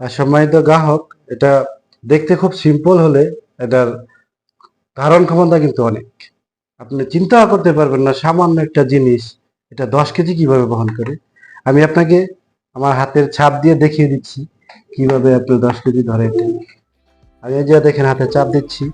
আর সম্মানিত গ্রাহক, এটা দেখতে খুব সিম্পল হলে এটার ধারণ ক্ষমতা কিন্তু অনেক। আপনি চিন্তা করতে পারবেন না, সামান্য একটা জিনিস, এটা দশ কেজি কীভাবে বহন করে? আমি আপনাকে আমার হাতের ছাপ দিয়ে দেখিয়ে দিচ্ছি কীভাবে আপনি দশ কেজি ধরে আমি এই যে দেখেন, হাতে চাপ দিচ্ছি।